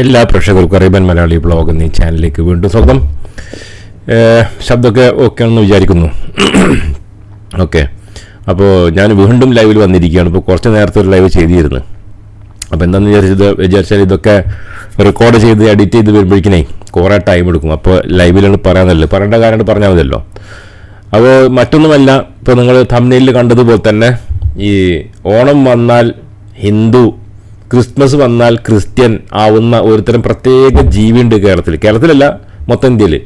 എല്ലാ പ്രേക്ഷകർക്കും Arabian Malayali blog എന്നീ ചാനലിലേക്ക് വീണ്ടും സ്വാഗതം. ശബ്ദമൊക്കെ ഓക്കെ ആണെന്ന് വിചാരിക്കുന്നു. ഓക്കെ അപ്പോൾ ഞാൻ വീണ്ടും ലൈവിൽ വന്നിരിക്കുകയാണ്. ഇപ്പോൾ കുറച്ച് നേരത്തെ ഒരു ലൈവ് ചെയ്തിരുന്നു. അപ്പോൾ എന്താണെന്ന് വിചാരിച്ചത് വിചാരിച്ചാൽ ഇതൊക്കെ റെക്കോർഡ് ചെയ്ത് എഡിറ്റ് ചെയ്ത് വരുമ്പോഴേക്കിനേ കുറേ ടൈം എടുക്കും. അപ്പോൾ ലൈവിലാണ് പറയാനല്ലോ പറയേണ്ട കാര്യമാണ് പറഞ്ഞാൽ മതിയല്ലോ. അപ്പോൾ മറ്റൊന്നുമല്ല ഇപ്പോൾ നിങ്ങൾ തമ്മിലിൽ കണ്ടതുപോലെ തന്നെ ഈ ഓണം വന്നാൽ ഹിന്ദു ക്രിസ്മസ് വന്നാൽ ക്രിസ്ത്യൻ ആവുന്ന ഒരുതരം പ്രത്യേക ജീവിയുണ്ട് കേരളത്തിൽ. കേരളത്തിലല്ല മൊത്തം ഇന്ത്യയിൽ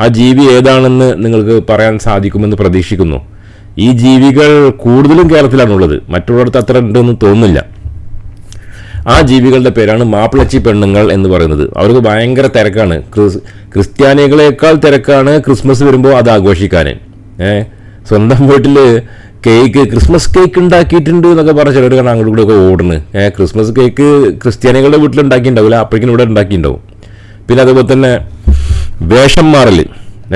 ആ ജീവി ഏതാണെന്ന് നിങ്ങൾക്ക് പറയാൻ സാധിക്കുമെന്ന് പ്രതീക്ഷിക്കുന്നു. ഈ ജീവികൾ കൂടുതലും കേരളത്തിലാണുള്ളത്. മറ്റുള്ളിടത്ത് അത്ര ഉണ്ടെന്ന് തോന്നുന്നില്ല. ആ ജീവികളുടെ പേരാണ് മാപ്പിളച്ചി പെണ്ണുങ്ങൾ എന്ന് പറയുന്നത്. അവർക്ക് ഭയങ്കര തിരക്കാണ്. ക്രിസ് ക്രിസ്ത്യാനികളെക്കാൾ തിരക്കാണ് ക്രിസ്മസ് വരുമ്പോൾ അത് ആഘോഷിക്കാൻ സ്വന്തം വീട്ടിൽ കേക്ക് ക്രിസ്മസ് കേക്ക് ഉണ്ടാക്കിയിട്ടുണ്ട് എന്നൊക്കെ പറഞ്ഞ ചിലർ കാരണം അങ്ങോട്ട് കൂടെ ഒക്കെ ഓടുന്നു. ഏ ക്രിസ്മസ് കേക്ക് ക്രിസ്ത്യാനികളുടെ വീട്ടിൽ ഉണ്ടാക്കിയിട്ടുണ്ടാവില്ല അപ്പോഴേക്കും ഇവിടെ ഉണ്ടാക്കിയിട്ടുണ്ടാവും. പിന്നെ അതുപോലെ തന്നെ വേഷം മാറൽ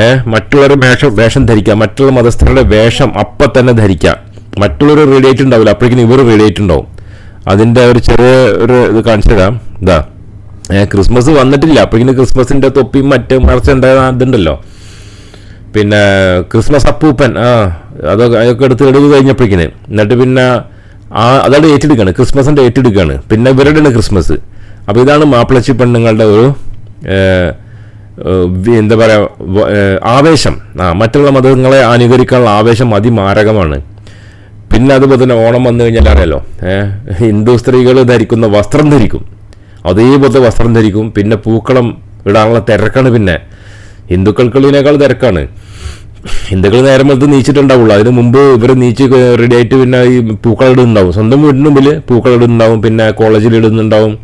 ഏ മറ്റുള്ളവരുടെ വേഷം വേഷം ധരിക്കുക മറ്റുള്ള മതസ്ഥരുടെ വേഷം അപ്പം തന്നെ ധരിക്കുക. മറ്റുള്ളവർ റെഡി ആയിട്ടുണ്ടാവില്ല അപ്പോഴേക്കും ഇവർ റെഡി ആയിട്ടുണ്ടാവും. അതിന്റെ ഒരു ചെറിയ ഒരു ഇത് കാണിച്ചു തരാം. ഇതാ. ക്രിസ്മസ് വന്നിട്ടില്ല അപ്പോഴേക്കും ക്രിസ്മസിന്റെ തൊപ്പിയും മറ്റും മറച്ചുണ്ടായ ഇതുണ്ടല്ലോ. പിന്നെ ക്രിസ്മസ് അപ്പൂപ്പൻ ആ അതൊക്കെ അതൊക്കെ എടുത്ത് എടുത്ത് കഴിഞ്ഞപ്പോഴേക്കിന് എന്നിട്ട് പിന്നെ ആ അതാണ് ഏറ്റെടുക്കുകയാണ് ക്രിസ്മസിന്റെ ഏറ്റെടുക്കുകയാണ് പിന്നെ ഇവരുടെയാണ് ക്രിസ്മസ്. അപ്പോൾ ഇതാണ് മാപ്പിളച്ചി പെണ്ണുങ്ങളുടെ ഒരു എന്താ പറയുക ആവേശം. ആ മറ്റുള്ള മതങ്ങളെ അനുകരിക്കാനുള്ള ആവേശം അതിമാരകമാണ്. പിന്നെ അതുപോലെ തന്നെ ഓണം വന്നു കഴിഞ്ഞാൽ അറിയാലോ ഹിന്ദു സ്ത്രീകൾ ധരിക്കുന്ന വസ്ത്രം ധരിക്കും. അതേപോലത്തെ വസ്ത്രം ധരിക്കും. പിന്നെ പൂക്കളം ഇടാനുള്ള തിരക്കാണ് പിന്നെ. ഹിന്ദുക്കൾക്കുള്ളതിനേക്കാൾ തിരക്കാണ്. ഹിന്ദുക്കൾ നേരം വലത്ത് നീച്ചിട്ടുണ്ടാവുള്ളൂ. അതിന് മുമ്പ് ഇവർ നീച്ച് റെഡി ആയിട്ട് പിന്നെ ഈ പൂക്കളിടുന്നുണ്ടാവും സ്വന്തം വീടിന് മുമ്പിൽ പൂക്കളിടുന്നുണ്ടാവും. പിന്നെ കോളേജിൽ ഇടുന്നുണ്ടാവും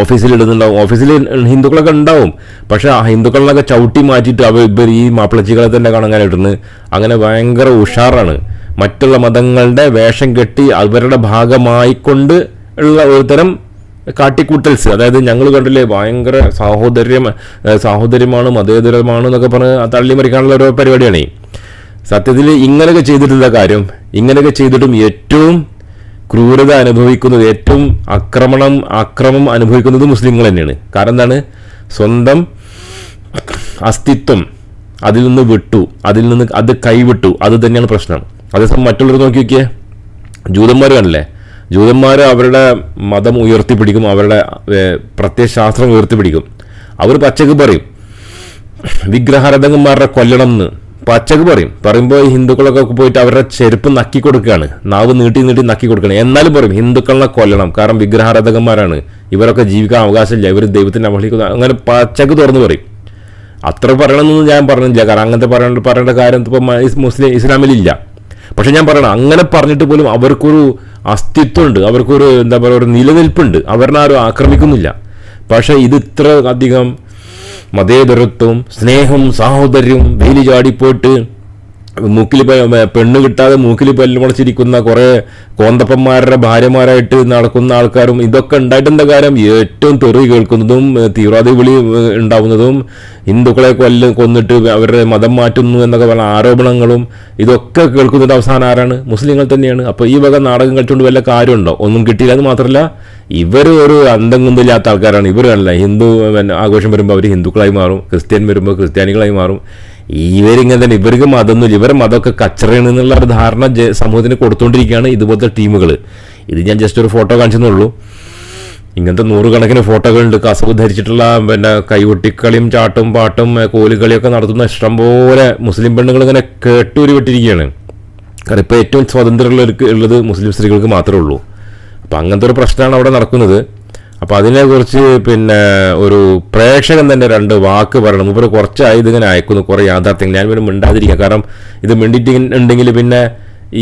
ഓഫീസിൽ ഇടുന്നുണ്ടാവും ഓഫീസിൽ ഹിന്ദുക്കളൊക്കെ ഉണ്ടാവും. പക്ഷെ ആ ഹിന്ദുക്കളിനൊക്കെ ചവിട്ടി മാറ്റിയിട്ട് അവർ ഇവർ ഈ മാപ്പിളച്ചികളെ തന്നെ ഇടുന്നത് അങ്ങനെ ഭയങ്കര ഉഷാറാണ്. മറ്റുള്ള മതങ്ങളുടെ വേഷം കെട്ടി അവരുടെ ഭാഗമായിക്കൊണ്ട് ഉള്ള ഒരുതരം കാട്ടിക്കൂട്ടൽസ്. അതായത് ഞങ്ങൾ കണ്ടില്ലേ ഭയങ്കര സാഹോദര്യം സാഹോദര്യമാണ് മതേതരമാണ് എന്നൊക്കെ പറഞ്ഞ് തള്ളി മറിക്കാനുള്ള ഒരു പരിപാടിയാണ്. സത്യത്തിൽ ഇങ്ങനെയൊക്കെ ചെയ്തിട്ടുള്ള കാര്യം ഇങ്ങനെയൊക്കെ ചെയ്തിട്ടും ഏറ്റവും ക്രൂരത അനുഭവിക്കുന്നത് ഏറ്റവും ആക്രമണം ആക്രമം അനുഭവിക്കുന്നത് മുസ്ലിങ്ങൾ തന്നെയാണ്. കാരണം എന്താണ്? സ്വന്തം അസ്തിത്വം അതിൽ നിന്ന് വിട്ടു. അതിൽ നിന്ന് അത് കൈവിട്ടു. അത് തന്നെയാണ് പ്രശ്നം. അതേസമയം മറ്റുള്ളവർ നോക്കി നോക്കിയേ. ജൂതന്മാർ കണ്ടല്ലേ? ജൂതന്മാർ അവരുടെ മതം ഉയർത്തിപ്പിടിക്കും അവരുടെ പ്രത്യയശാസ്ത്രം ഉയർത്തിപ്പിടിക്കും. അവർ പച്ചക്ക് പറയും വിഗ്രഹാരാധകന്മാരുടെ കൊല്ലണം എന്ന്. പച്ചക്ക് പറയും. പറയുമ്പോൾ ഹിന്ദുക്കളൊക്കെ പോയിട്ട് അവരുടെ ചെരുപ്പ് നക്കി കൊടുക്കുകയാണ്. നാവ് നീട്ടി നീട്ടി നക്കി കൊടുക്കുകയാണ്. എന്നാലും പറയും ഹിന്ദുക്കളെ കൊല്ലണം. കാരണം വിഗ്രഹാരാധകന്മാരാണ്. ഇവരൊക്കെ ജീവിക്കാൻ അവകാശമില്ല. ഇവർ ദൈവത്തിന്റെ അവഹേളിക്കുന്നു അങ്ങനെ പച്ചക്ക് തുറന്ന് പറയും. അത്ര പറയണമെന്നൊന്നും ഞാൻ പറഞ്ഞില്ല കാരണം അങ്ങനത്തെ പറയേണ്ട പറയേണ്ട കാര്യം ഇപ്പോൾ മുസ്ലിം ഇസ്ലാമിലില്ല. പക്ഷെ ഞാൻ പറയണം അങ്ങനെ പറഞ്ഞിട്ട് പോലും അവർക്കൊരു അസ്തിത്വമുണ്ട്. അവർക്കൊരു എന്താ പറയുക ഒരു നിലനിൽപ്പുണ്ട്. അവരെ ആരും ആക്രമിക്കുന്നില്ല. പക്ഷേ ഇത് ഇത്ര അധികം മതേതരത്വം സ്നേഹം സാഹോദര്യം വേലി ചാടിപ്പോയിട്ട് മൂക്കിൽ പെണ്ണ് കിട്ടാതെ മൂക്കിൽ പല്ല് മുളച്ചിരിക്കുന്ന കുറേ കോന്തപ്പന്മാരുടെ ഭാര്യമാരായിട്ട് നടക്കുന്ന ആൾക്കാരും ഇതൊക്കെ ഉണ്ടായിട്ടെന്താ കാര്യം? ഏറ്റവും തെറി കേൾക്കുന്നതും തീവ്രവാദി വിളി ഉണ്ടാവുന്നതും ഹിന്ദുക്കളെ കൊല്ല കൊന്നിട്ട് അവരുടെ മതം മാറ്റുന്നു എന്നൊക്കെ പറഞ്ഞ ആരോപണങ്ങളും ഇതൊക്കെ കേൾക്കുന്നത് അവസാനം ആരാണ്? മുസ്ലിങ്ങൾ തന്നെയാണ്. അപ്പോൾ ഈ വക നാടകം കളിച്ചുകൊണ്ട് വല്ല കാര്യമുണ്ടോ? ഒന്നും കിട്ടിയില്ല എന്ന് മാത്രമല്ല ഇവർ ഒരു അന്തം ആൾക്കാരാണ്. ഇവരല്ല ഹിന്ദു ആഘോഷം വരുമ്പോൾ അവർ ഹിന്ദുക്കളായി മാറും ക്രിസ്ത്യൻ വരുമ്പോൾ ക്രിസ്ത്യാനികളായി മാറും. ഇവരിങ്ങനെ തന്നെ ഇവർക്ക് മതമൊന്നുമില്ല ഇവരെ മതമൊക്കെ കച്ചറയാണ് എന്നുള്ള ഒരു ധാരണ സമൂഹത്തിന് കൊടുത്തുകൊണ്ടിരിക്കുകയാണ് ഇതുപോലത്തെ ടീമുകൾ. ഇത് ഞാൻ ജസ്റ്റ് ഒരു ഫോട്ടോ കാണിച്ചെന്നുള്ളൂ. ഇങ്ങനത്തെ നൂറുകണക്കിന് ഫോട്ടോകളുണ്ട് കസവ് ധരിച്ചിട്ടുള്ള പിന്നെ കൈകൊട്ടിക്കളിയും ചാട്ടും പാട്ടും കോലുകളിയൊക്കെ നടത്തുന്ന ഇഷ്ടംപോലെ മുസ്ലിം പെണ്ണുങ്ങൾ ഇങ്ങനെ കേട്ടൂരി വിട്ടിരിക്കുകയാണ് കാരണം ഇപ്പോൾ ഏറ്റവും സ്വാതന്ത്ര്യമുള്ളവർക്ക് ഉള്ളത് മുസ്ലിം സ്ത്രീകൾക്ക് മാത്രമേ ഉള്ളൂ. അപ്പം അങ്ങനത്തെ ഒരു പ്രശ്നമാണ് അവിടെ നടക്കുന്നത്. അപ്പോൾ അതിനെക്കുറിച്ച് പിന്നെ ഒരു പ്രേക്ഷകൻ തന്നെ രണ്ട് വാക്ക് പറയണം. ഇപ്പോൾ കുറച്ചായി ഇതിങ്ങനെ അയക്കുന്നു കുറേ യാഥാർത്ഥ്യങ്ങൾ. ഞാൻ പിന്നെ മിണ്ടാതിരിക്കുക. കാരണം ഇത് മിണ്ടിട്ട് ഉണ്ടെങ്കിൽ പിന്നെ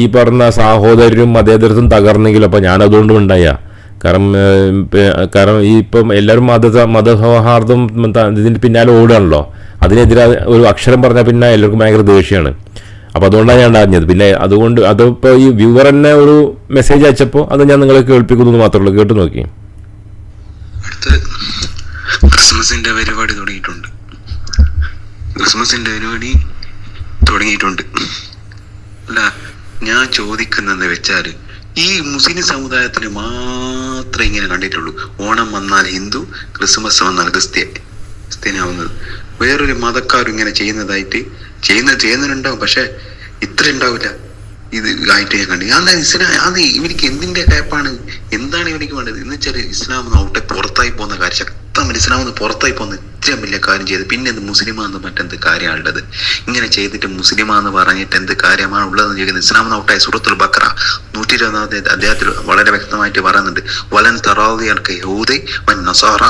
ഈ പറഞ്ഞ സഹോദരരും മതേതരത്തും തകർന്നെങ്കിലും അപ്പോൾ ഞാൻ മിണ്ടായ. കാരണം കാരണം ഈ ഇപ്പം എല്ലാവരും മത മതസൗഹാർദ്ദം ഇതിന്റെ പിന്നാലെ ഓടുകയാണല്ലോ. അതിനെതിരെ ഒരു അക്ഷരം പറഞ്ഞാൽ പിന്നെ എല്ലാവർക്കും ഭയങ്കര ദേഷ്യമാണ്. അപ്പോൾ അതുകൊണ്ടാണ് ഞാൻ അറിഞ്ഞത് പിന്നെ അതുകൊണ്ട് അതിപ്പോൾ ഈ വ്യൂവർ തന്നെ ഒരു മെസ്സേജ് അയച്ചപ്പോൾ അത് ഞാൻ നിങ്ങളെ കേൾപ്പിക്കുന്നു മാത്രമേ ഉള്ളൂ. കേട്ട് നോക്കി. അടുത്ത് ക്രിസ്മസിന്റെ പരിപാടി തുടങ്ങിയിട്ടുണ്ട്. ക്രിസ്മസിന്റെ പരിപാടി തുടങ്ങിയിട്ടുണ്ട്. അല്ല ഞാൻ ചോദിക്കുന്നതെന്ന് വെച്ചാൽ ഈ മുസ്ലിം സമുദായത്തിന് മാത്രം മാത്രമേ ഇങ്ങനെ കണ്ടിട്ടുള്ളൂ. ഓണം വന്നാൽ ഹിന്ദു ക്രിസ്മസ് വന്നാൽ ക്രിസ്ത്യൻ ക്രിസ്ത്യനാവുന്നത് വേറൊരു മതക്കാരും ഇങ്ങനെ ചെയ്യുന്നതായിട്ട് ചെയ്യുന്ന ചെയ്യുന്നവരുണ്ടാവും പക്ഷെ ഇത്ര ഉണ്ടാവില്ല. ഇത് ആയിട്ട് ഞാൻ കണ്ടു. അല്ല ഇസ്ലാം അത് ഇവർക്ക് എന്തിന്റെ ടൈപ്പാണ് എന്താണ് ഇവർക്ക് വേണ്ടത്? എന്ന് വെച്ചാൽ ഇസ്ലാം ഔട്ടെ പുറത്തായി പോകുന്ന കാര്യം ശക്തമായി ഇസ്ലാം ഒന്ന് പുറത്തായി പോകുന്ന ഏറ്റവും വലിയ കാര്യം ചെയ്ത് പിന്നെ എന്ത് മുസ്ലിമാന്ന് മറ്റെന്ത് കാര്യമാണ് ഉള്ളത്? ഇങ്ങനെ ചെയ്തിട്ട് മുസ്ലിമാന്ന് പറഞ്ഞിട്ട് എന്ത് കാര്യമാണ് ഉള്ളതെന്ന് ചോദിക്കുന്നത്? ഇസ്ലാം ഔട്ടായ സുഹൃത്തുൽ ബക്ര നൂറ്റി ഇരുപതാമത്തെ അദ്ദേഹത്തിൽ വളരെ വ്യക്തമായിട്ട് പറയുന്നുണ്ട്. വലൻ തറാദിയർക്ക് യഹൂദി വൻ നസാറ.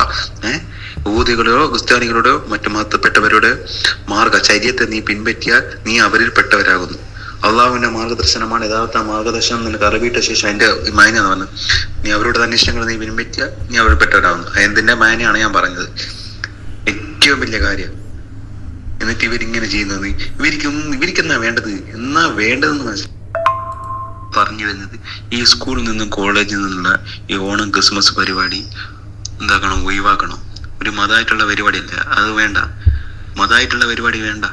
ഊതികളുടെയോ ക്രിസ്ത്യാനികളുടെയോ മറ്റു മതപ്പെട്ടവരുടെ മാർഗചര്യത്തെ നീ പിൻപറ്റിയാൽ നീ അവരിൽ പെട്ടവരാകുന്നു അള്ളാഹുവിന്റെ മാർഗദർശനമാണ് യഥാർത്ഥ മാർഗദർശനം നിനക്ക് അറിവിട്ട ശേഷം അതിന്റെ മായന എന്ന് പറഞ്ഞു. നീ അവരുടെ അന്വേഷണങ്ങൾ നീ വിനിമിക്കുക നീ അവരിൽ പെട്ടവരാകുന്നു. എന്തിന്റെ മായനയാണ് ഞാൻ പറഞ്ഞത്? ഏറ്റവും വലിയ കാര്യം. എന്നിട്ട് ഇവരിങ്ങനെ ചെയ്യുന്നത്. ഇവർക്ക് ഇവർക്ക് എന്നാ വേണ്ടത്? എന്നാ വേണ്ടതെന്ന് മനസ്സിലായി പറഞ്ഞു വരുന്നത് ഈ സ്കൂളിൽ നിന്നും കോളേജിൽ നിന്നുള്ള ഈ ഓണം ക്രിസ്മസ് പരിപാടി എന്താക്കണം ഒഴിവാക്കണം. ഒരു മതമായിട്ടുള്ള പരിപാടിയല്ല. അത് വേണ്ട. മതമായിട്ടുള്ള പരിപാടി വേണ്ട.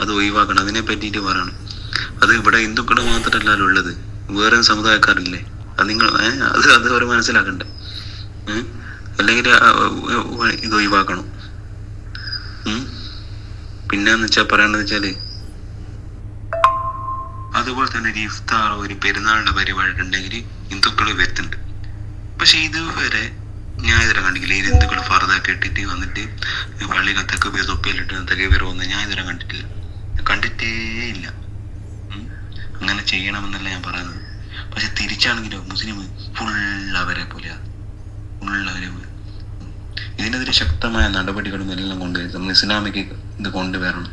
അത് ഒഴിവാക്കണം. അതിനെ പറ്റിയിട്ട് പറയണം. അത് ഇവിടെ ഹിന്ദുക്കൾ മാത്രമല്ലല്ലോ ഉള്ളത്. വേറെ സമുദായക്കാരില്ലേ? അത് നിങ്ങൾ അത് അത് അവർ മനസ്സിലാക്കണ്ടേ? അല്ലെങ്കിൽ ഇത് ഒഴിവാക്കണം. പിന്നെന്ന് വെച്ചാൽ പറയണെന്ന് വെച്ചാൽ അതുപോലെ തന്നെ ഒരു ഇഫ്താർ ഒരു പെരുന്നാളിന്റെ പരിപാടി ഉണ്ടെങ്കിൽ ഹിന്ദുക്കൾ വരുത്തുന്നുണ്ട്. പക്ഷെ ഇതുവരെ ഞാൻ ഇതുവരെ കണ്ടിട്ടില്ല. ഈ ഹിന്ദുക്കൾ ഫറുതാക്കി ഇട്ടിട്ട് വന്നിട്ട് പള്ളി കത്തൊക്കെ പേര് തൊപ്പിയിലിട്ട് തെക്ക് പേര് വന്ന് ഞാൻ ഇതുവരെ കണ്ടിട്ടില്ല. കണ്ടിട്ടേ ഇല്ല. അങ്ങനെ ചെയ്യണമെന്നല്ല ഞാൻ പറയുന്നത്. പക്ഷെ തിരിച്ചാണെങ്കിലോ മുസ്ലിം ഫുൾ അവരെ പോലെയാ. ഫുൾ അവരെ പോലെ. ഇതിനെതിരെ ശക്തമായ നടപടികളും എല്ലാം കൊണ്ടുവരും നമ്മൾ ഇസ്ലാമിക്ക് ഇത് കൊണ്ടുവരണം.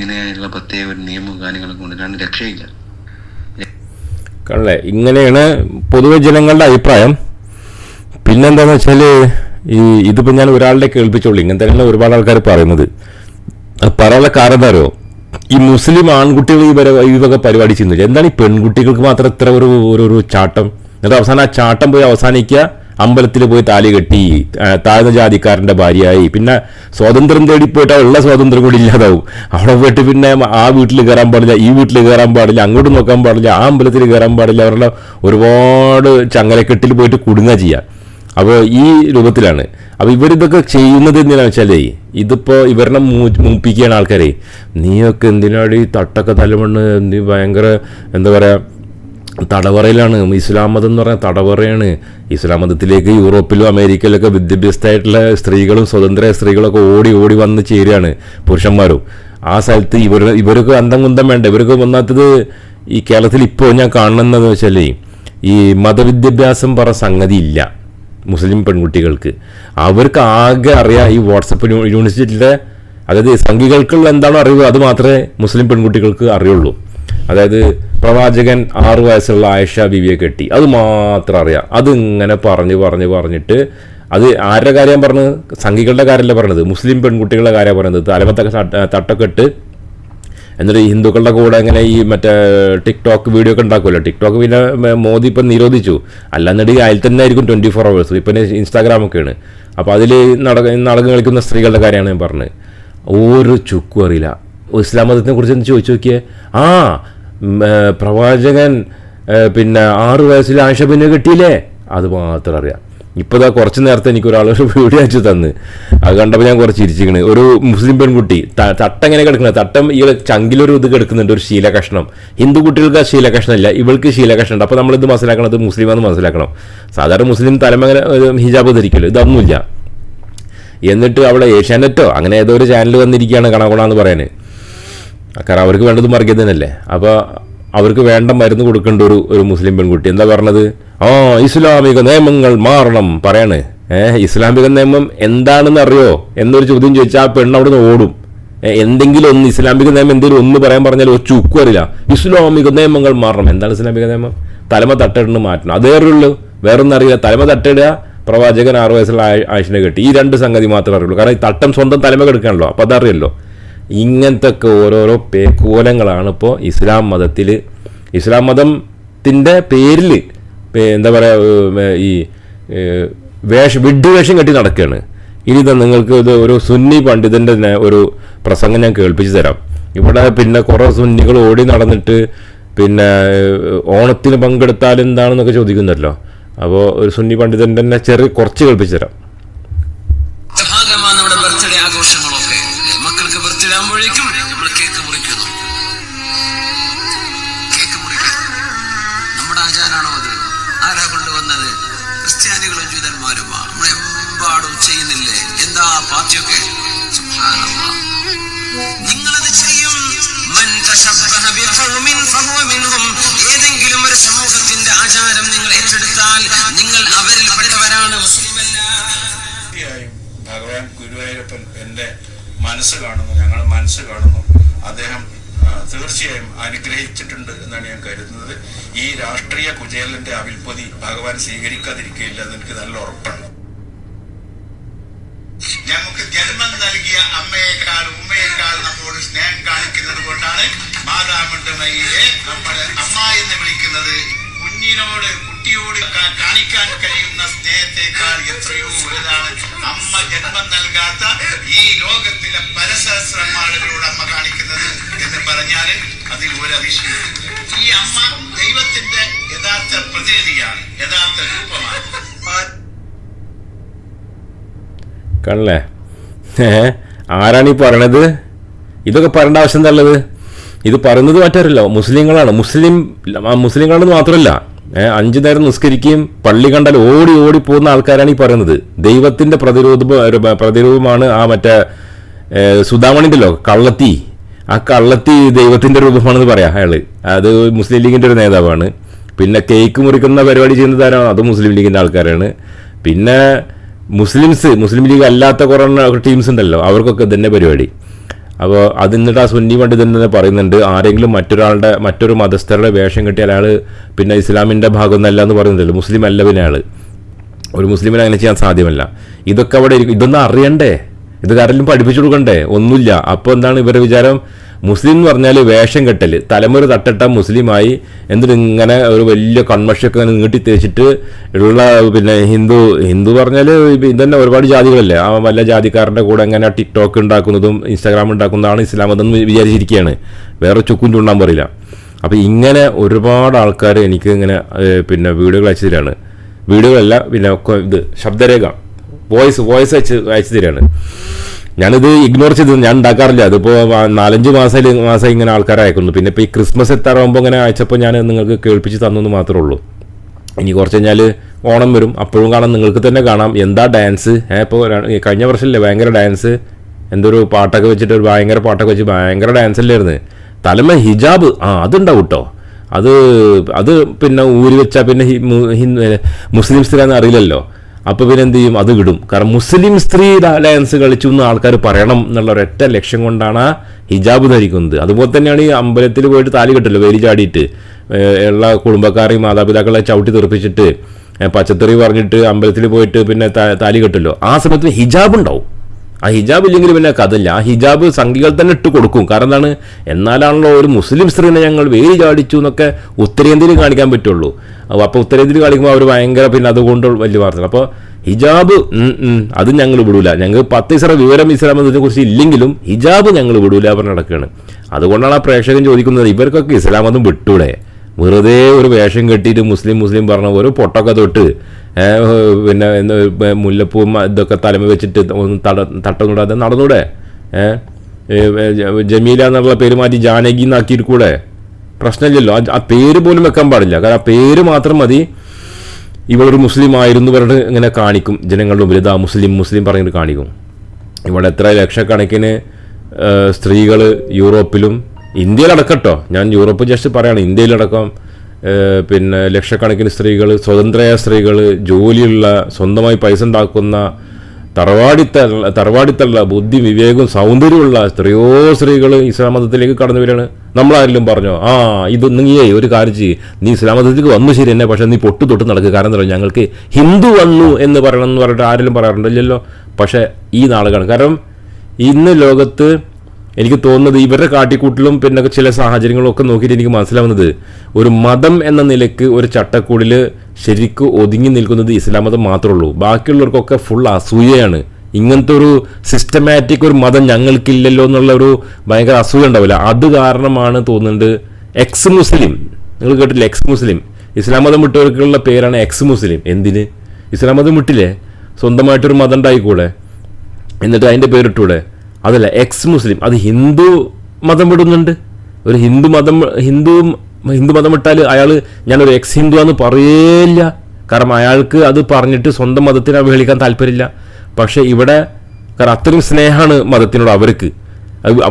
ഇതിനുള്ള പ്രത്യേക ഒരു നിയമവും കാര്യങ്ങളും കൊണ്ടുവരാണ്ട് രക്ഷയില്ല. കണ്ടേ ഇങ്ങനെയാണ് പൊതുവെ ജനങ്ങളുടെ അഭിപ്രായം. പിന്നെന്താന്ന് വെച്ചാൽ ഈ ഇതിപ്പോൾ ഞാൻ ഒരാളുടെ കേൾപ്പിച്ചോളൂ ഇങ്ങനെ ഒരുപാട് ആൾക്കാർ പറയുന്നത്. പറയാനുള്ള കാരണം എന്താ അറിയോ? ഈ മുസ്ലിം ആൺകുട്ടികൾ ഈ വര ഈ വക പരിപാടി ചെയ്യുന്നില്ല എന്താണ് ഈ പെൺകുട്ടികൾക്ക് മാത്രം ഇത്ര ഒരു ഒരു ചാട്ടം? എന്നിട്ട് അവസാനം ആ ചാട്ടം പോയി അവസാനിക്കുക അമ്പലത്തിൽ പോയി താലി കെട്ടി താഴ്ന്ന ജാതിക്കാരന്റെ ഭാര്യയായി. പിന്നെ സ്വാതന്ത്ര്യം തേടി പോയിട്ട് ഉള്ള സ്വാതന്ത്ര്യം കൂടി ഇല്ലാതാവും. അവിടെ പോയിട്ട് പിന്നെ ആ വീട്ടിൽ കയറാൻ പാടില്ല ഈ വീട്ടിൽ കയറാൻ പാടില്ല അങ്ങോട്ട് നോക്കാൻ പാടില്ല ആ അമ്പലത്തിൽ കയറാൻ പാടില്ല അവരുടെ ഒരുപാട് ചങ്ങലക്കെട്ടിൽ പോയിട്ട് കുടുങ്ങുക ചെയ്യുക അപ്പോൾ ഈ രൂപത്തിലാണ്. അപ്പോൾ ഇവരിതൊക്കെ ചെയ്യുന്നത് എന്തിനാണെന്ന് വെച്ചാലേ ഇതിപ്പോൾ ഇവരുടെ മൂ- മൂപ്പിക്കുകയാണ് ആൾക്കാരെ. നീയൊക്കെ എന്തിനാടി ഈ തട്ടൊക്കെ തലമണ്ണ് നീ ഭയങ്കര എന്താ പറയുക തടവറയിലാണ്. ഇസ്ലാം മതം എന്ന് പറഞ്ഞാൽ തടവറയാണ്. ഇസ്ലാം മതത്തിലേക്ക് യൂറോപ്പിലും അമേരിക്കയിലൊക്കെ വിദ്യാഭ്യാസമായിട്ടുള്ള സ്ത്രീകളും സ്വതന്ത്ര സ്ത്രീകളൊക്കെ ഓടി ഓടി വന്ന് ചേരുകയാണ് പുരുഷന്മാരും. ആ സ്ഥലത്ത് ഇവർ ഇവർക്ക് അന്തം കുന്തം വേണ്ട. ഇവർക്ക് ഒന്നാത്തത് ഈ കേരളത്തിൽ ഇപ്പോൾ ഞാൻ കാണുന്നതെന്ന് വെച്ചാൽ ഈ മതവിദ്യാഭ്യാസം പറ സംഗതി ഇല്ല. മുസ്ലിം പെൺകുട്ടികൾക്ക്. അവർക്ക് ആകെ അറിയാം ഈ വാട്സപ്പ് യൂണി- യൂണിവേഴ്സിറ്റിയിലെ അതായത് സംഘികൾക്കുള്ള എന്താണോ അറിവ് അത് മാത്രമേ മുസ്ലിം പെൺകുട്ടികൾക്ക് അറിയുള്ളൂ. അതായത് പ്രവാചകൻ ആറു വയസ്സുള്ള ആയിഷ ബിവിയെ കെട്ടി. അത് മാത്രം അറിയാം. അത് ഇങ്ങനെ പറഞ്ഞ് പറഞ്ഞ് പറഞ്ഞിട്ട് അത് ആരുടെ കാര്യം പറഞ്ഞത് സംഘികളുടെ കാര്യമല്ല പറഞ്ഞത്? മുസ്ലിം പെൺകുട്ടികളുടെ കാര്യമാണ് പറഞ്ഞത്. തലമത്തൊക്കെ തട്ട- തട്ടൊക്കെ ഇട്ട് എന്നിട്ട് ഹിന്ദുക്കളുടെ കൂടെ ഇങ്ങനെ ഈ മറ്റേ ടിക്ടോക്ക് വീഡിയോ ഒക്കെ ഉണ്ടാക്കുമല്ലോ. ടിക്ടോക്ക് പിന്നെ മോദി ഇപ്പം നിരോധിച്ചു. അല്ലാന്നുണ്ടെങ്കിൽ അതിൽ തന്നെ ആയിരിക്കും ട്വന്റി ഫോർ അവേഴ്സ് ഇപ്പം ഇൻസ്റ്റാഗ്രാമൊക്കെയാണ്. അപ്പോൾ അതിൽ നടക നാടകം കളിക്കുന്ന സ്ത്രീകളുടെ കാര്യമാണ് ഞാൻ പറഞ്ഞത്. ഒരു ചുക്കും അറിയില്ല. ഇസ്ലാം മതത്തിനെ കുറിച്ച് എന്ന് ചോദിച്ചു നോക്കിയേ. ആ പ്രവാചകൻ പിന്നെ ആറ് വയസ്സിൽ ആശബിനെ കിട്ടിയില്ലേ? അത് മാത്രം അറിയാം. ഇപ്പോൾ ഇതാ കുറച്ച് നേരത്തെ എനിക്ക് ഒരാൾ ഒരു വീഡിയോ അയച്ചു തന്ന്. അത് കണ്ടപ്പോൾ ഞാൻ കുറച്ച് ഇരിച്ചിരിക്കണ് ഒരു മുസ്ലിം പെൺകുട്ടി തട്ട എങ്ങനെ കിടക്കുന്നത് തട്ടം ഈ ചങ്കിലൊരു ഇത് കിടക്കുന്നുണ്ട് ഒരു ശീല കഷ്ണം ഹിന്ദു കുട്ടികൾക്ക് ആ ശീല കഷ്ണം ഇല്ല ഇവൾക്ക് ശീല കഷ്ണം ഉണ്ട് അപ്പോൾ നമ്മളിത് മനസ്സിലാക്കണത് മുസ്ലിമാന്ന് മനസ്സിലാക്കണം. സാധാരണ മുസ്ലിം തലമങ്ങനെ ഹിജാബ് ധരിക്കല്ലോ ഇതൊന്നുമില്ല. എന്നിട്ട് അവിടെ ഏഷ്യാനെറ്റോ അങ്ങനെ ഏതോ ഒരു ചാനൽ വന്നിരിക്കുകയാണ് കണകുണാന്ന് പറയാൻ കാരണം അവർക്ക് വേണ്ടത് മറിക്കതന്നല്ലേ അപ്പോൾ അവർക്ക് വേണ്ട മരുന്ന് കൊടുക്കേണ്ട ഒരു ഒരു മുസ്ലിം പെൺകുട്ടി. എന്താ പറഞ്ഞത്? ആ ഇസ്ലാമിക നിയമങ്ങൾ മാറണം പറയാണ്. ഏഹ് ഇസ്ലാമിക നിയമം എന്താണെന്ന് അറിയോ? എന്നൊരു ചോദ്യം ചോദിച്ചാൽ ആ പെണ്ണ് അവിടെ നിന്ന് ഓടും എന്തെങ്കിലും ഒന്ന് ഇസ്ലാമിക നിയമം എന്തെങ്കിലും ഒന്ന് പറയാൻ പറഞ്ഞാൽ ഒരു ചുക്കും അറിയില്ല. ഇസ്ലാമിക നിയമങ്ങൾ മാറണം. എന്താണ് ഇസ്ലാമിക നിയമം? തലമ തട്ടിട്ട് മാറ്റണം. അതേ ഉള്ളൂ വേറൊന്നും അറിയില്ല. തലമ തട്ടിടുക പ്രവാചകൻ ആറ് വയസ്സുള്ള ആയിഷിനെ കെട്ടി. ഈ രണ്ട് സംഗതി മാത്രമേ അറിയുള്ളൂ. കാരണം ഈ തട്ടം സ്വന്തം തലമ കെടുക്കാണല്ലോ. അപ്പോൾ അതറിയല്ലോ. ഇങ്ങനത്തെ ഒക്കെ ഓരോരോ പേക്കോലങ്ങളാണ് ഇപ്പോൾ ഇസ്ലാം മതത്തിൽ ഇസ്ലാം മതത്തിന്റെ പേരിൽ എന്താ പറയുക ഈ വേഷം വേഷ വിഡ്ഢിവേഷം കെട്ടി നടക്കുകയാണ് ഇനി നിങ്ങൾക്ക് ഇത് ഒരു സുന്നി പണ്ഡിതന്റെ ഒരു പ്രസംഗം ഞാൻ കേൾപ്പിച്ച് തരാം. ഇവിടെ പിന്നെ കുറേ സുന്നികൾ ഓടി നടന്നിട്ട് പിന്നെ ഓണത്തിന് പങ്കെടുത്താൽ എന്താണെന്നൊക്കെ ചോദിക്കുന്നല്ലോ. അപ്പോൾ ഒരു സുന്നി പണ്ഡിതന്റെ തന്നെ ചെറിയ കുറച്ച് കേൾപ്പിച്ച് തരാം. ബർത്ത്ഡേ ആഘോഷങ്ങളൊക്കെ. മക്കൾക്ക് ബർത്ത്ഡേ ആകുമ്പോഴേക്കും നമ്മൾ കേക്ക് ചെയ്യുന്നില്ലേ? എന്താ പാർട്ടിയൊക്കെ. നിങ്ങളത് ചെയ്യും. ഏതെങ്കിലും ഒരു സമൂഹത്തിന്റെ ആചാരം നിങ്ങൾ ഏറ്റെടുത്താൽ നിങ്ങൾ അവരിൽപ്പെട്ടവരാണ് ഭഗവാൻ ഗുരുവായൂരപ്പൻ എന്റെ മനസ്സ് കാണുന്നു ഞങ്ങൾ മനസ്സ് കാണുന്നു. അദ്ദേഹം തീർച്ചയായും അനുഗ്രഹിച്ചിട്ടുണ്ട് എന്നാണ് ഞാൻ കരുതുന്നത്. ഈ രാഷ്ട്രീയ കുചേലന്റെ അവിൽപ്പൊതി ഭഗവാൻ സ്വീകരിക്കാതിരിക്കുകയില്ല എന്ന് എനിക്ക് നല്ല ഉറപ്പാണ്. ഞങ്ങൾക്ക് ജന്മം നൽകിയ അമ്മയേക്കാൾ ഉമ്മയേക്കാൾ നമ്മോട് സ്നേഹം കാണിക്കുന്നത് കൊണ്ടാണ് മാതാമണ്ഡമയിലെ നമ്മൾ അമ്മ എന്ന് വിളിക്കുന്നത്. കുഞ്ഞിനോട് കുട്ടിയോട് കാണിക്കാൻ കഴിയുന്ന സ്നേഹത്തെക്കാൾ എത്രയോ വലുതാണ്. അമ്മ ജന്മം നൽകാത്ത ഈ ലോകത്തിലെ പരസഹസ്രം അമ്മ കാണിക്കുന്നത് എന്ന് പറഞ്ഞാൽ അതിൽ ഒരു അതിശയമില്ല ഈ അമ്മ ദൈവത്തിന്റെ യഥാർത്ഥ പ്രതിനിധിയാണ് യഥാർത്ഥ രൂപമാണ്. കണ്ടല്ലേ ഏ? ആരാണ് ഈ പറയണത്? ഇതൊക്കെ പറയേണ്ട ആവശ്യം എന്താ ഉള്ളത് ഇത് പറയുന്നത് മറ്റാരല്ലോ മുസ്ലിങ്ങളാണ്. മുസ്ലിം മുസ്ലിങ്ങളാണെന്ന് മാത്രമല്ല അഞ്ചു നേരം നിസ്കരിക്കുകയും പള്ളി കണ്ടാൽ ഓടി ഓടി പോകുന്ന ആൾക്കാരാണ് ഈ പറയുന്നത്. ദൈവത്തിന്റെ പ്രതിരോധ പ്രതിരൂപമാണ് ആ മറ്റേ ഏ, കള്ളത്തി. ആ കള്ളത്തി ദൈവത്തിന്റെ രൂപമാണെന്ന് പറയാം അയാൾ. അത് മുസ്ലിം ലീഗിന്റെ ഒരു നേതാവാണ്. പിന്നെ കേക്ക് മുറിക്കുന്ന പരിപാടി ചെയ്യുന്നത് ആരാണ് അത് മുസ്ലിം ലീഗിന്റെ ആൾക്കാരാണ്. പിന്നെ മുസ്ലിംസ് മുസ്ലിം ലീഗ് അല്ലാത്ത കുറേ ടീംസ് ഉണ്ടല്ലോ അവർക്കൊക്കെ തന്നെ പരിപാടി. അപ്പോൾ അത് എന്നിട്ട് ആ സുന്നി പണ്ഡിതൻ തന്നെ പറയുന്നുണ്ട് ആരെങ്കിലും മറ്റൊരാളുടെ മറ്റൊരു മതസ്ഥരുടെ വേഷം കിട്ടിയാൽ അയാൾ പിന്നെ ഇസ്ലാമിന്റെ ഭാഗമൊന്നല്ല എന്ന് പറയുന്നുണ്ടല്ലോ മുസ്ലിം അല്ല പിന്നെ ആൾ ഒരു മുസ്ലിമിനെ അങ്ങനെ ചെയ്യാൻ സാധ്യമല്ല. ഇതൊക്കെ അവിടെ ഇതൊന്നും അറിയണ്ടേ? ഇത് ആരെങ്കിലും പഠിപ്പിച്ചു കൊടുക്കണ്ടേ? ഒന്നുമില്ല. അപ്പോൾ എന്താണ് ഇവരുടെ വിചാരം? മുസ്ലിം എന്ന് പറഞ്ഞാൽ വേഷം കെട്ടൽ തലമുറ തട്ടിട്ട മുസ്ലിമായി എന്നിട്ട് ഇങ്ങനെ ഒരു വലിയ കൺമഷൊക്കെ ഇങ്ങനെ നീട്ടി തേച്ചിട്ട് ഉള്ള പിന്നെ ഹിന്ദു ഹിന്ദു പറഞ്ഞാൽ ഇതന്നെ ഒരുപാട് ജാതികളല്ലേ. ആ വല്ല ജാതിക്കാരന്റെ കൂടെ ഇങ്ങനെ ടിക്ടോക്ക് ഉണ്ടാക്കുന്നതും ഇൻസ്റ്റാഗ്രാം ഉണ്ടാക്കുന്നതാണ് ഇസ്ലാം അതെന്ന് വിചാരിച്ചിരിക്കുകയാണ് വേറെ ചുക്കും ചുണ്ടാൻ പറയില്ല. അപ്പോൾ ഇങ്ങനെ ഒരുപാട് ആൾക്കാർ എനിക്ക് ഇങ്ങനെ പിന്നെ വീഡിയോകൾ അയച്ചു തരാണ്. വീഡിയോകളല്ല പിന്നെ ഇത് ശബ്ദരേഖ. വോയിസ് വോയിസ് അയച്ച് അയച്ചു തരാണ്. ഞാനിത് ഇഗ്നോർ ചെയ്ത് ഞാൻ ഉണ്ടാക്കാറില്ല. അതിപ്പോൾ നാലഞ്ച് മാസം മാസം ഇങ്ങനെ ആൾക്കാരെ അയക്കുന്നു പിന്നെ ഇപ്പോൾ ഈ ക്രിസ്മസ് എത്താറാകുമ്പോൾ ഇങ്ങനെ അയച്ചപ്പോൾ ഞാൻ നിങ്ങൾക്ക് കേൾപ്പിച്ച് തന്നെന്ന് മാത്രമേ ഉള്ളൂ. ഇനി കുറച്ച് കഴിഞ്ഞാൽ ഓണം വരും. അപ്പോഴും കാണാം. നിങ്ങൾക്ക് തന്നെ കാണാം. എന്താ ഡാൻസ് ഇപ്പോൾ കഴിഞ്ഞ വർഷമല്ലേ ഭയങ്കര ഡാൻസ് എന്തൊരു പാട്ടൊക്കെ വെച്ചിട്ട് ഒരു ഭയങ്കര പാട്ടൊക്കെ വെച്ച് ഭയങ്കര ഡാൻസ് അല്ലായിരുന്നു? തലമ ഹിജാബ്. ആ അതുണ്ടാവും കേട്ടോ. അത് അത് പിന്നെ ഊരി വെച്ചാൽ പിന്നെ മുസ്ലിംസ് മു- ഹിന്ദു ഏ, മുസ്ലിം സ്ത്രീയാണെന്ന് അറിയില്ലല്ലോ. അപ്പോൾ പിന്നെ എന്ത് ചെയ്യും? അത് വിടും. കാരണം മുസ്ലിം സ്ത്രീ അലയൻസ് കളിച്ചു എന്ന് ആൾക്കാർ പറയണം എന്നുള്ള ഒരൊറ്റ ലക്ഷ്യം കൊണ്ടാണ് ഹിജാബ് ധരിക്കുന്നത്. അതുപോലെ തന്നെയാണ് ഈ അമ്പലത്തിൽ പോയിട്ട് താലി കെട്ടല്ലോ വേലി ചാടിയിട്ട്. ഉള്ള കുടുംബക്കാരെയും മാതാപിതാക്കളെ ചവിട്ടി തെറിപ്പിച്ചിട്ട് പച്ചത്തെറി പറഞ്ഞിട്ട് അമ്പലത്തിൽ പോയിട്ട് പിന്നെ താലി കെട്ടല്ലോ. ആ സമയത്ത് ഹിജാബ് ഉണ്ടാവും. ആ ഹിജാബ് ഇല്ലെങ്കിൽ പിന്നെ കഥയില്ല. ആ ഹിജാബ് സംഘികൾ തന്നെ ഇട്ട് കൊടുക്കും. കാരണം എന്താണ്? എന്നാലാണല്ലോ ഒരു മുസ്ലിം സ്ത്രീനെ ഞങ്ങൾ വേര് ചാടിച്ചു എന്നൊക്കെ ഉത്തരേന്ത്യയിൽ കാണിക്കാൻ പറ്റുള്ളൂ. അപ്പോൾ ഉത്തരേന്ത്യയിൽ കാണിക്കുമ്പോൾ അവർ ഭയങ്കര പിന്നെ അതുകൊണ്ട് വലിയ വാർത്ത അപ്പോൾ ഹിജാബ് അത് ഞങ്ങൾ വിടൂല. ഞങ്ങൾ പത്ത് ഇസറ വിവരം ഇസ്ലാം എന്നതിനെ കുറിച്ച് ഇല്ലെങ്കിലും ഹിജാബ് ഞങ്ങൾ വിടൂല പറഞ്ഞ് നടക്കുകയാണ്. അതുകൊണ്ടാണ് ആ പ്രേക്ഷകൻ ചോദിക്കുന്നത് ഇവർക്കൊക്കെ ഇസ്ലാം ഒന്നും വിട്ടൂടെ? വെറുതെ ഒരു വേഷം കെട്ടിയിട്ട് മുസ്ലിം മുസ്ലിം പറഞ്ഞ ഒരു പൊട്ടൊക്കെ തൊട്ട് പിന്നെ മുല്ലപ്പൂവും ഇതൊക്കെ തലമ വെച്ചിട്ട് ഒന്ന് തട തട്ടൊന്നുകൂടാതെ നടന്നൂടെ? ജമീല എന്നുള്ള പേര് മാറ്റി ജാനകി എന്നാക്കിയിരിക്കൂടെ പ്രശ്നമില്ലല്ലോ. ആ പേര് പോലും വെക്കാൻ പാടില്ല. കാരണം ആ പേര് മാത്രം മതി. ഇവളൊരു മുസ്ലിം ആയിരുന്നു പറഞ്ഞിട്ട് ഇങ്ങനെ കാണിക്കും. ജനങ്ങളുടെ മുമ്പിൽ ഇതാ മുസ്ലിം മുസ്ലിം പറഞ്ഞിട്ട് കാണിക്കും. ഇവിടെ എത്ര ലക്ഷക്കണക്കിന് സ്ത്രീകൾ യൂറോപ്പിലും ഇന്ത്യയിലടക്കട്ടോ. ഞാൻ യൂറോപ്പ് ജസ്റ്റ് പറയാണ് ഇന്ത്യയിലടക്കം പിന്നെ ലക്ഷക്കണക്കിന് സ്ത്രീകൾ സ്വതന്ത്രയായ സ്ത്രീകൾ ജോലിയുള്ള സ്വന്തമായി പൈസ ഉണ്ടാക്കുന്ന തറവാടിത്ത തറവാടിത്തള്ള ബുദ്ധി വിവേകവും സൗന്ദര്യമുള്ള എത്രയോ സ്ത്രീകൾ ഇസ്ലാം മതത്തിലേക്ക് കടന്നു വരികയാണ്. നമ്മളാരെങ്കിലും പറഞ്ഞോ ആ ഇത് നീയേ ഒരു കാര്യം ചെയ്യ്. നീ ഇസ്ലാം മതത്തിലേക്ക് വന്നു ശരി തന്നെ പക്ഷേ നീ പൊട്ടു തൊട്ട് നടക്കുക കാരണം എന്താ ഞങ്ങൾക്ക് ഹിന്ദു വന്നു എന്ന് പറയണം എന്ന് പറഞ്ഞിട്ട് ആരെങ്കിലും പറയാറുണ്ടല്ലോ പക്ഷേ ഈ നാളുകളാണ്. കാരണം ഇന്ന് ലോകത്ത് എനിക്ക് തോന്നുന്നത് ഇവരുടെ കാട്ടിക്കൂട്ടിലും പിന്നെ ചില സാഹചര്യങ്ങളും ഒക്കെ നോക്കിയിട്ട് എനിക്ക് മനസ്സിലാവുന്നത് ഒരു മതം എന്ന നിലയ്ക്ക് ഒരു ചട്ടക്കൂടിൽ ശരിക്കും ഒതുങ്ങി നിൽക്കുന്നത് ഇസ്ലാം മതം മാത്രമേ ഉള്ളൂ. ബാക്കിയുള്ളവർക്കൊക്കെ ഫുൾ അസൂയയാണ്. ഇങ്ങനത്തെ ഒരു സിസ്റ്റമാറ്റിക് ഒരു മതം ഞങ്ങൾക്കില്ലല്ലോ എന്നുള്ള ഒരു ഭയങ്കര അസൂയ ഉണ്ടാവില്ല. അത് കാരണമാണ് തോന്നുന്നുണ്ട് എക്സ് മുസ്ലിം നിങ്ങൾ കേട്ടില്ല എക്സ് മുസ്ലിം ഇസ്ലാം മതം വിട്ടവർക്കുള്ള പേരാണ് എക്സ് മുസ്ലിം എന്തിന്? ഇസ്ലാം മതം വിട്ടില്ലേ? സ്വന്തമായിട്ടൊരു മതം ഉണ്ടായിക്കൂടെ? എന്നിട്ട് അതിന്റെ പേരിട്ടൂടെ? അതല്ല എക്സ് മുസ്ലിം അത് ഹിന്ദു മതം വിടുന്നുണ്ട്. ഒരു ഹിന്ദു മതം ഹിന്ദു ഹിന്ദു മതം വിട്ടാൽ അയാൾ ഞാനൊരു എക്സ് ഹിന്ദു ആണെന്ന് പറയേയില്ല. കാരണം അയാൾക്ക് അത് പറഞ്ഞിട്ട് സ്വന്തം മതത്തിനെ അവഹേളിക്കാൻ താല്പര്യമില്ല. പക്ഷേ ഇവിടെ കാരണം അത്രയും സ്നേഹമാണ് മതത്തിനോട് അവർക്ക്.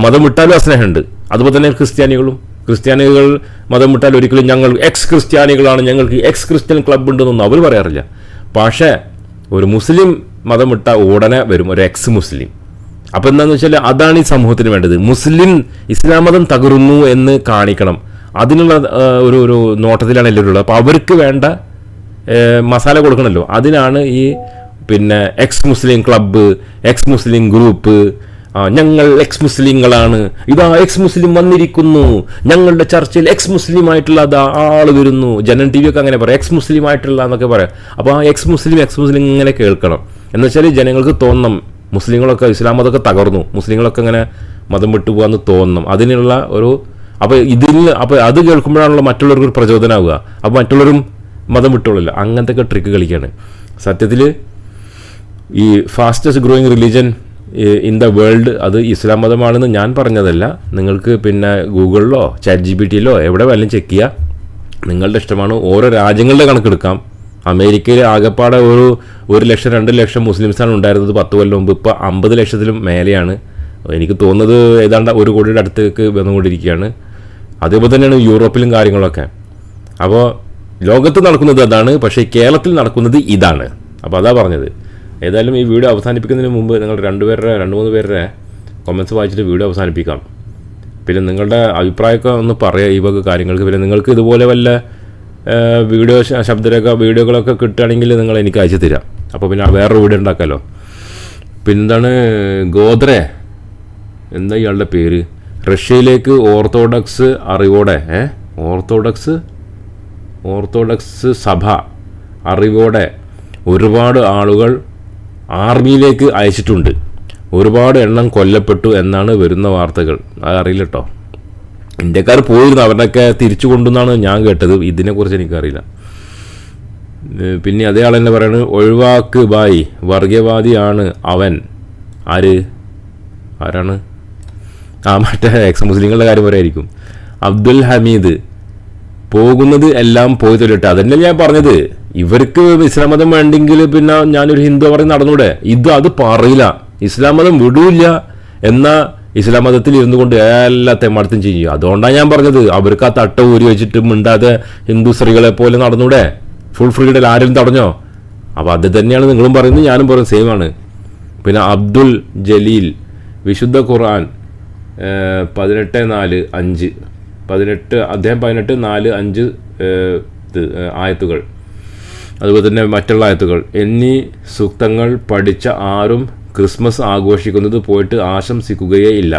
മതം വിട്ടാലും ആ സ്നേഹമുണ്ട്. അതുപോലെ തന്നെ ക്രിസ്ത്യാനികളും. ക്രിസ്ത്യാനികൾ മതം വിട്ടാൽ ഒരിക്കലും ഞങ്ങൾ എക്സ് ക്രിസ്ത്യാനികളാണ് ഞങ്ങൾക്ക് എക്സ് ക്രിസ്ത്യൻ ക്ലബ്ബ് ഉണ്ടെന്നൊന്നും അവർ പറയാറില്ല. പക്ഷേ ഒരു മുസ്ലിം മതം വിട്ട ഉടനെ വരും ഒരു എക്സ് മുസ്ലിം അപ്പം എന്താണെന്ന് വെച്ചാൽ അതാണ് ഈ സമൂഹത്തിന് വേണ്ടത്. മുസ്ലിം ഇസ്ലാം മതം തകരുന്നു എന്ന് കാണിക്കണം. അതിനുള്ള ഒരു ഒരു നോട്ടത്തിലാണ് എല്ലാവരും ഉള്ളത്. അപ്പോൾ അവർക്ക് വേണ്ട മസാല കൊടുക്കണമല്ലോ അതിനാണ് ഈ പിന്നെ ex Muslim club ex Muslim group ഞങ്ങൾ എക്സ് മുസ്ലിങ്ങളാണ് ഇതാ എക്സ് മുസ്ലിം വന്നിരിക്കുന്നു. ഞങ്ങളുടെ ചർച്ചിൽ എക്സ് മുസ്ലിം ആയിട്ടുള്ള അതാ ആൾ വരുന്നു. ജനൻ ടി വി ഒക്കെ അങ്ങനെ പറയാം. എക്സ് മുസ്ലിം ആയിട്ടുള്ള എന്നൊക്കെ പറയാം. അപ്പോൾ ആ എക്സ് മുസ്ലിം എക്സ് മുസ്ലിം ഇങ്ങനെ കേൾക്കണം. എന്ന് വെച്ചാൽ ജനങ്ങൾക്ക് തോന്നണം. മുസ്ലിങ്ങളൊക്കെ ഇസ്ലാം മതമൊക്കെ തകർന്നു. മുസ്ലിങ്ങളൊക്കെ ഇങ്ങനെ മതം വിട്ടു പോകാന്ന് തോന്നണം. അതിനുള്ള ഒരു അപ്പോൾ ഇതിൽ അപ്പോൾ അത് കേൾക്കുമ്പോഴാണല്ലോ മറ്റുള്ളവർക്ക് ഒരു പ്രചോദനമാവുക അപ്പോൾ മറ്റുള്ളവരും മതം വിട്ടോളില്ല. അങ്ങനത്തെ ട്രിക്ക് കളിക്കുകയാണ് സത്യത്തിൽ ഈ fastest growing religion in the world അത് ഇസ്ലാം മതമാണെന്ന് ഞാൻ പറഞ്ഞതല്ല. നിങ്ങൾക്ക് പിന്നെ ഗൂഗിളിലോ ചാറ്റ് ജി ബി ടിയിലോ എവിടെ വേണമെങ്കിലും ചെക്ക് ചെയ്യുക നിങ്ങളുടെ ഇഷ്ടമാണ് ഓരോ രാജ്യങ്ങളുടെ കണക്കെടുക്കാം. അമേരിക്കയിൽ ആകെപ്പാടെ ഒരു ഒരു ലക്ഷം രണ്ട് ലക്ഷം മുസ്ലിംസാണ് ഉണ്ടായിരുന്നത് പത്ത് കൊല്ലം മുമ്പ്. ഇപ്പോൾ അമ്പത് ലക്ഷത്തിലും മേലെയാണ്. എനിക്ക് തോന്നുന്നത് ഏതാണ്ട് ഒരു കോടിയുടെ അടുത്തേക്ക് വന്നുകൊണ്ടിരിക്കുകയാണ്. അതേപോലെ തന്നെയാണ് യൂറോപ്പിലും കാര്യങ്ങളൊക്കെ. അപ്പോൾ ലോകത്ത് നടക്കുന്നത് അതാണ് പക്ഷേ കേരളത്തിൽ നടക്കുന്നത് ഇതാണ്. അപ്പോൾ അതാ പറഞ്ഞത്. ഏതായാലും ഈ വീഡിയോ അവസാനിപ്പിക്കുന്നതിന് മുമ്പ് നിങ്ങൾ രണ്ടുപേരുടെ രണ്ട് മൂന്ന് പേരുടെ കൊമൻസ് വായിച്ചിട്ട് വീഡിയോ അവസാനിപ്പിക്കാം പിന്നെ നിങ്ങളുടെ അഭിപ്രായമൊക്കെ ഒന്ന് പറയുക ഈ വക കാര്യങ്ങൾക്ക്. പിന്നെ നിങ്ങൾക്ക് ഇതുപോലെ വല്ല വീഡിയോ ശബ്ദരേഖ വീഡിയോകളൊക്കെ കിട്ടുകയാണെങ്കിൽ നിങ്ങൾ എനിക്ക് അയച്ചു തരാം. അപ്പോൾ പിന്നെ വേറൊരു വീഡിയോ ഉണ്ടാക്കാമല്ലോ പിന്നെന്താണ് ഗോദ്രെ എന്താ ഇയാളുടെ പേര്? റഷ്യയിലേക്ക് ഓർത്തഡോക്സ് അറിവോടെ ഏ? ഓർത്തഡോക്സ് ഓർത്തഡോക്സ് സഭ അറിവോടെ ഒരുപാട് ആളുകൾ ആർമിയിലേക്ക് അയച്ചിട്ടുണ്ട്. ഒരുപാട് എണ്ണം കൊല്ലപ്പെട്ടു എന്നാണ് വരുന്ന വാർത്തകൾ. അതറിയില്ല കേട്ടോ ഇന്ത്യക്കാർ പോയിരുന്നു. അവരുടെയൊക്കെ തിരിച്ചു കൊണ്ടുവന്നാണ് ഞാൻ കേട്ടത്. ഇതിനെക്കുറിച്ച് എനിക്കറിയില്ല. പിന്നെ അതേ ആൾ തന്നെ പറയുന്നത് ഒഴിവാക്ക് ബായ്. വർഗീയവാദിയാണ് അവൻ. ആര്? ആരാണ്? ആ മറ്റേ എക്സ് മുസ്ലിങ്ങളുടെ കാര്യം പറയായിരിക്കും. അബ്ദുൽ ഹമീദ് പോകുന്നത് എല്ലാം പോയി തൊല്ലട്ടെ അതന്നെ ഞാൻ പറഞ്ഞത്. ഇവർക്ക് ഇസ്ലാം മതം വേണ്ടെങ്കിൽ പിന്നെ ഞാനൊരു ഹിന്ദു പറഞ്ഞ് നടന്നൂടെ? ഇത് അത് പറയില്ല. ഇസ്ലാം മതം വിടൂല്ല. എന്ന ഇസ്ലാം മതത്തിൽ ഇരുന്നു കൊണ്ട് എല്ലാ തെമ്മാടത്തും ചെയ്യും. അതുകൊണ്ടാണ് ഞാൻ പറഞ്ഞത് അവർക്ക് ആ തട്ട ഊരി വെച്ചിട്ട് മിണ്ടാതെ ഹിന്ദു സ്ത്രീകളെ പോലെ നടന്നൂടെ? ഫുൾ ഫ്രീഡൽ ആരും തടഞ്ഞോ? അപ്പോൾ അത് തന്നെയാണ് നിങ്ങളും പറയുന്നത് ഞാനും പറയുന്നത് സെയിമാണ് പിന്നെ അബ്ദുൽ ജലീൽ വിശുദ്ധ ഖുർആൻ പതിനെട്ട് നാല് അഞ്ച്. പതിനെട്ട് അദ്ദേഹം പതിനെട്ട് നാല് അഞ്ച് ആയത്തുകൾ. അതുപോലെ തന്നെ മറ്റുള്ള ആയത്തുകൾ. എന്നീ സൂക്തങ്ങൾ പഠിച്ച ആരും ക്രിസ്മസ് ആഘോഷിക്കുന്നത് പോയിട്ട് ആശംസിക്കുകയേ ഇല്ല.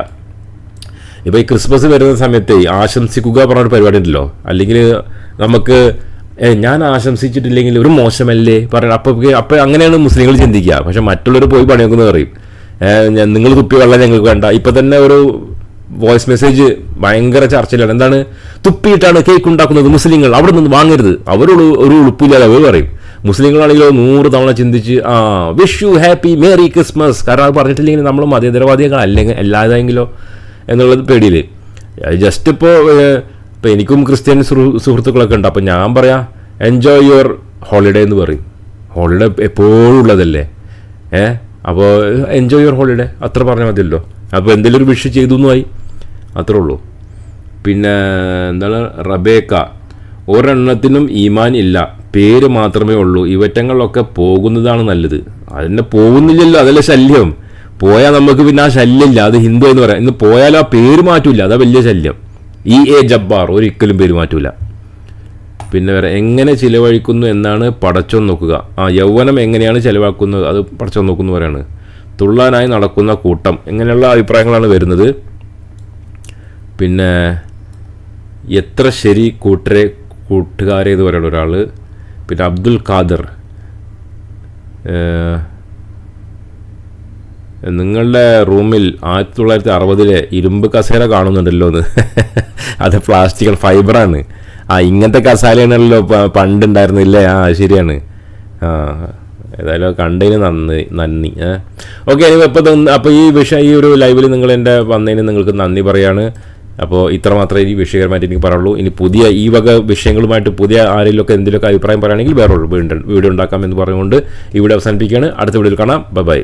ഇപ്പോൾ ഈ ക്രിസ്മസ് വരുന്ന സമയത്ത് ആശംസിക്കുക പറഞ്ഞൊരു പരിപാടി ഉണ്ടല്ലോ. അല്ലെങ്കിൽ നമുക്ക് ഞാൻ ആശംസിച്ചിട്ടില്ലെങ്കിൽ ഒരു മോശമല്ലേ പറയണം അപ്പോൾ അപ്പോൾ അങ്ങനെയാണ് മുസ്ലിങ്ങൾ ചിന്തിക്കുക. പക്ഷെ മറ്റുള്ളവർ പോയി പണിയൊക്കെ പറയും. നിങ്ങൾ തുപ്പി വെള്ളം ഞങ്ങൾക്ക് വേണ്ട. ഇപ്പം തന്നെ ഒരു വോയിസ് മെസ്സേജ് ഭയങ്കര ചർച്ചയിലാണ്. എന്താണ്? തുപ്പിയിട്ടാണ് കേക്ക് ഉണ്ടാക്കുന്നത് മുസ്ലിങ്ങൾ. അവിടെ നിന്ന് വാങ്ങരുത്. അവരോട് ഒരു ഉളുപ്പില്ലാതെ അവർ പറയും. മുസ്ലിങ്ങളാണെങ്കിലോ നൂറ് തവണ ചിന്തിച്ച് ആ wish you happy merry Christmas കാരണം അത് പറഞ്ഞിട്ടില്ലെങ്കിൽ നമ്മൾ മതേതരവാദികൾ അല്ലെങ്കിൽ അല്ലാതെങ്കിലോ എന്നുള്ളത് പേടിയിൽ ജസ്റ്റ് ഇപ്പോൾ ഇപ്പോൾ എനിക്കും ക്രിസ്ത്യൻ സുഹൃ- സുഹൃത്തുക്കളൊക്കെ ഉണ്ട്. അപ്പോൾ ഞാൻ പറയാം എൻജോയ് യുവർ ഹോളിഡേ എന്ന് പറയും. ഹോളിഡേ എപ്പോഴും ഉള്ളതല്ലേ? ഏ അപ്പോൾ എൻജോയ് യുവർ ഹോളിഡേ അത്ര പറഞ്ഞാൽ മതിയല്ലോ. അപ്പോൾ എന്തെങ്കിലും ഒരു വിഷ് ചെയ്തു എന്നുമായി അത്രേ ഉള്ളൂ. പിന്നെ എന്താണ്? റബേക്ക. ഒരെണ്ണത്തിനും ഈമാൻ ഇല്ല. പേര് മാത്രമേ ഉള്ളൂ. ഇവറ്റങ്ങളിലൊക്കെ പോകുന്നതാണ് നല്ലത്. അതിനെ പോകുന്നില്ലല്ലോ അതല്ല ശല്യം. പോയാൽ നമുക്ക് പിന്നെ ആ ശല്യമില്ല. അത് ഹിന്ദു എന്ന് പറയാം. ഇന്ന് പോയാലും ആ പേര് മാറ്റൂല. അതാ വലിയ ശല്യം. ഇ എ ജബ്ബാർ ഒരിക്കലും പേര് മാറ്റൂല. പിന്നെ വേറെ എങ്ങനെ ചിലവഴിക്കുന്നു എന്നാണ് പടച്ചോൻ നോക്കുക. ആ യൗവനം എങ്ങനെയാണ് ചിലവാക്കുന്നത്? അത് പടച്ചോൻ നോക്കുന്നു പറയാണ്. തുള്ളാനായി നടക്കുന്ന കൂട്ടം. ഇങ്ങനെയുള്ള അഭിപ്രായങ്ങളാണ് വരുന്നത്. പിന്നെ എത്ര ശരി കൂട്ടരെ കൂട്ടുകാരെ എന്ന് പറയുന്ന ഒരാൾ പിന്നെ അബ്ദുൽ ഖാദർ നിങ്ങളുടെ റൂമിൽ ആയിരത്തി തൊള്ളായിരത്തി അറുപതിലെ ഇരുമ്പ് കസേര കാണുന്നുണ്ടല്ലോ എന്ന്. അത് പ്ലാസ്റ്റിക്കൽ ഫൈബറാണ്. ആ ഇങ്ങനത്തെ കസാലയാണല്ലോ പണ്ടുണ്ടായിരുന്നില്ലേ? ആ ശരിയാണ്. ആ ഏതായാലും കണ്ടതിന് നന്ദി നന്ദി ഓക്കെ ഇനി ഇപ്പോൾ അപ്പോൾ ഈ വിഷയം ഈ ഒരു ലൈവിൽ നിങ്ങൾ എന്റെ വന്നതിന് നിങ്ങൾക്ക് നന്ദി പറയാണ്. അപ്പോൾ ഇത്ര മാത്രമേ വിഷയകരമായിട്ട് എനിക്ക് പറയുള്ളൂ ഇനി പുതിയ ഈ വക വിഷയങ്ങളുമായിട്ട് പുതിയ ആരെങ്കിലുമൊക്കെ എന്തെങ്കിലുമൊക്കെ അഭിപ്രായം പറയുകയാണെങ്കിൽ വേറെ വീണ്ടും വീഡിയോ ഉണ്ടാക്കാമെന്ന് പറഞ്ഞുകൊണ്ട് ഇവിടെ അവസാനിപ്പിക്കുകയാണ്. അടുത്ത വീഡിയോയിൽ കാണാം. Bye bye.